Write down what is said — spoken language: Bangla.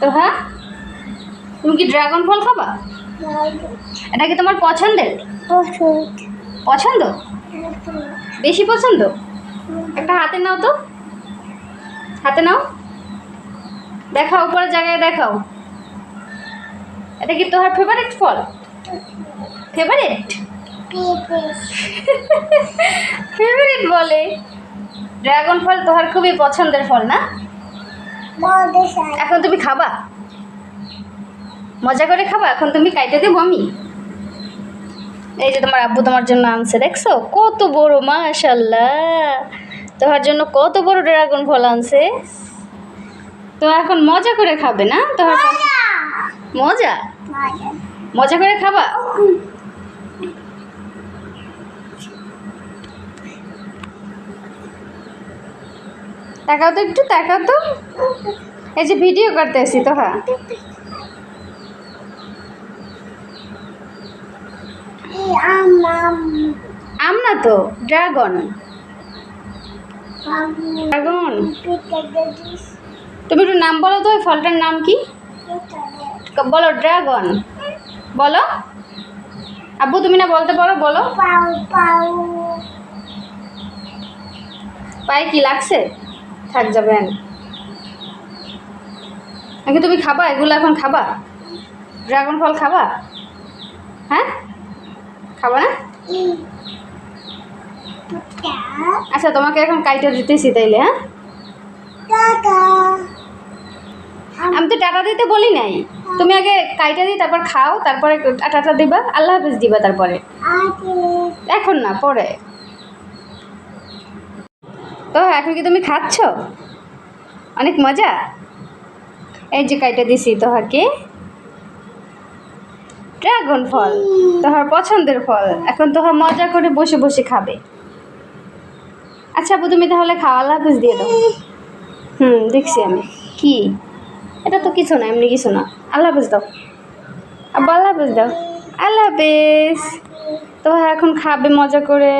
তো হ্যাঁ? তুমি কি ড্রাগন ফল খাবা? এটা কি তোমার পছন্দের? পছন্দ? বেশি পছন্দ? একটা হাতে নাও তো। হাতে নাও। দেখাও উপরে জায়গায় দেখাও। এটা কি তোমার ফেভারিট ফল ফেভারিট ফেভারিট বলে। ড্রাগন ফল তোমার খুবই পছন্দের ফল না? এখন তুমি খাবা? মজা করে খাবা? এখন তুমি কাইটে দেবো আমি। এই যে তোমার আব্বু তোমার জন্য আনছে দেখছ? কত বড় মাশাল্লাহ তোমার জন্য কত বড় ড্রাগন ফল আনছে। তো এখন মজা করে খাবে না? তোমার মজা? মজা করে খাবা? তাকাও তো একটু তাকাও তো। এই যে ভিডিও করতে আসি তো হ্যাঁ। আম না তো ড্রাগন। ড্রাগন। তুমি একটু নাম বলো তো ওই ফলটার নাম কি? বলো ড্রাগন। বলো। আব্বু তুমি না বলতে পারো বলো। পায়ে কি লাগছে? থাক যাবেন। নাকি তুমি খাবা এগুলো এখন খাবা। ড্রাগন ফল খাবা? হ্যাঁ? খাবা না? আচ্ছা তোমাকে এখন কাইটা দিতেছি তাইলে হ্যাঁ? আমি তো টাটা দিতে বলি নাই। তুমি আগে কাইটা দিই তারপর খাও তারপরে টাটা দিবা আল্লাহ হাফিজ দিবা তারপরে। এখন না পরে। তো এখন কি তুমি খাচ্ছ? অনেক মজা? এই যে কাইটা দিছি তোহাকে। ড্রাগন ফল, তোহার পছন্দের ফল। এখন তোহা মজা করে বসে বসে খাবে। আচ্ছা আপু, তুমি তাহলে খাওয়া হাফিজ দিয়ে দাও। হুম, দেখছি আমি। কি? এটা তো কিছু না, এমনি কিছু না। আল্লাহ হাফিজ দাও। আব্বা, আল্লাহ হাফিজ দাও। আল্লাহ হাফিজ। তো এখন খাবে মজা করে।